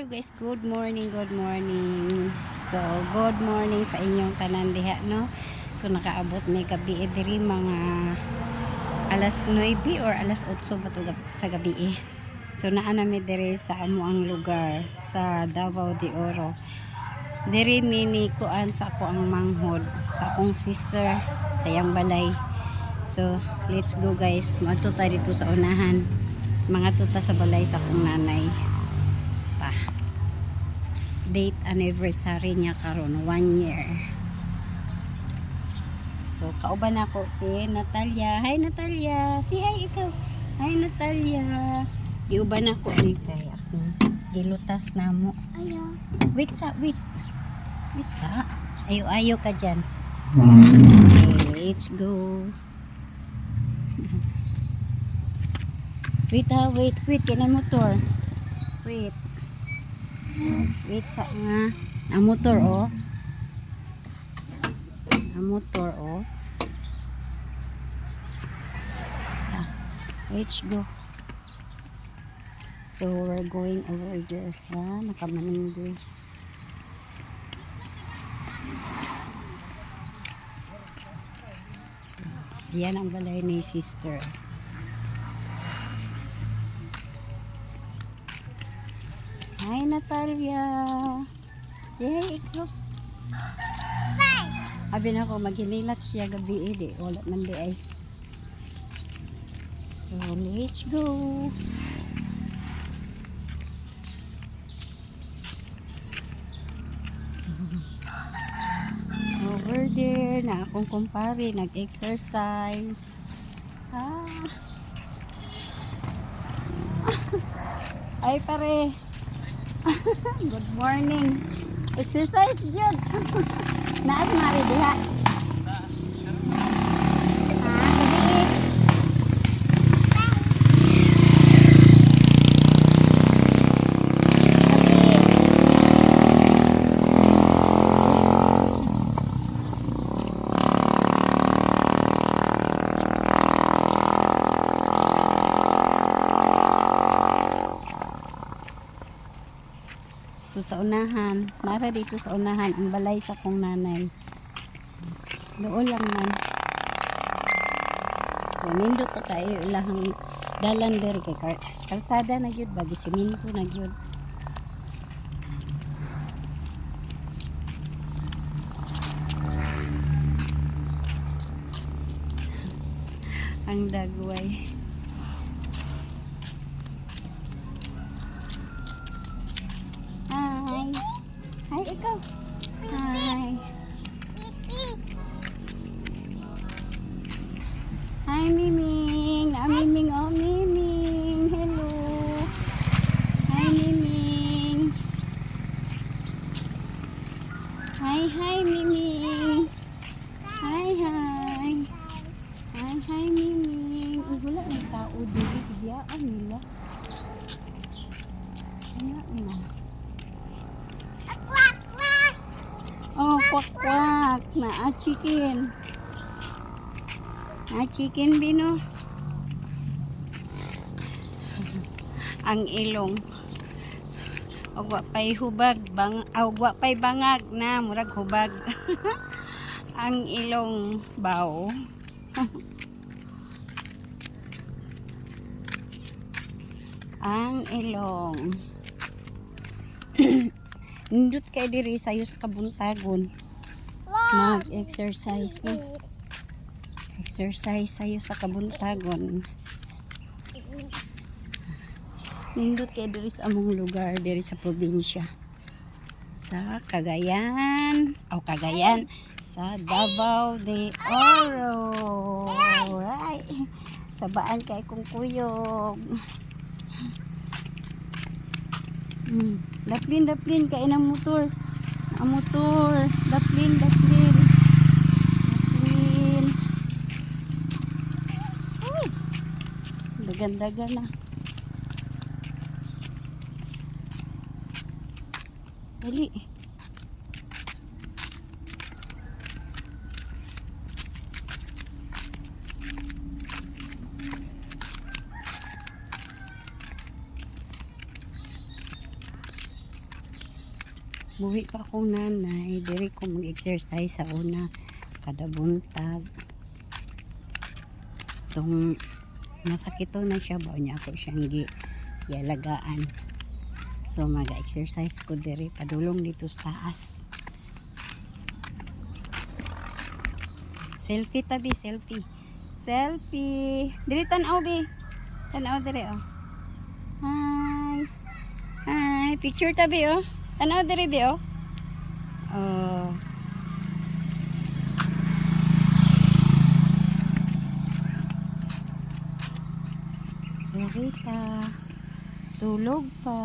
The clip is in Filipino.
Hello guys, good morning, good morning. So, good morning sa inyong tanan diha, no? So, nakaabot may gabi eh, diri mga alas 9 or alas 8 ba sa gabi eh. So, naa nami diri sa amo ang lugar sa Davao de Oro. Diri mini kuan sa ako ang manghod sa akong sister sa yang balay. So, let's go guys. Madto tayo dito sa unahan. Mga tuta sa balay sa akong nanay pa. Date anniversary niya karon one year. So, kauban ako si Natalia. Hi Natalia. Si hi ikaw. Hi Natalia. Iuban ako ni kay akong gilutas na mo. Ayaw. Wait sa, wait. Wait sa. Ayo, ayo ka dyan. Okay, let's go. wait ha, wait, wait. Kailan motor? Wait. Wait sa nga. Ang motor, oh. Ang motor, oh. Ah, let's go. So, we're going over there. Ah, nakamaninggoy. Yan ang balay ni sister. Hi, Natalia. Yay, ikaw. Abi na ko, maghinilak siya gabi eh, di. Wala man di ay. So, let's go. Over there, na akong kumpare, nag-exercise. Ah. Ay pare. Good morning. Exercise jud. Naas mari diha. Ah, gabi. So sa unahan, nara dito sa unahan ang balay sa kong nanay. Doon lang man. So nindot ka kayo ilahang dalan diri kay kar kalsada na gyud bagi siminto na gyud. ang dagway. Hi. Oh, kwak kwak. Na ah, chicken. Ah, chicken bino. Ang ilong. Og wa pay hubag bang aw wa pay bangag na murag hubag. Ang ilong baw. Ang ilong. Nindot kay diri sayo sa kabuntagon. Mag-exercise na. Exercise sayo sa kabuntagon. Nindot kay diri sa among lugar diri sa probinsya. Sa Cagayan, o Cagayan, sa Davao de Oro. Right. Sabaan kay kong kuyog. Hmm. Daplin, daplin, kain ang motor. Ang motor. Daplin, daplin. Daplin. Uy. Dagan-dagan na. Dali. Buhi pa akong nanay. Diri ko mag-exercise sa una. Kada buntag. Tong nasakito na siya ba niya ako siyang gi gialagaan. So mag-exercise ko diri. Padulong dito sa taas. Selfie tabi selfie. Selfie. Diri tanaw bi. Tanaw diri oh. Hi. Hi. Picture tabi oh tanaw diri bi oh? Oh Rita, tulog pa.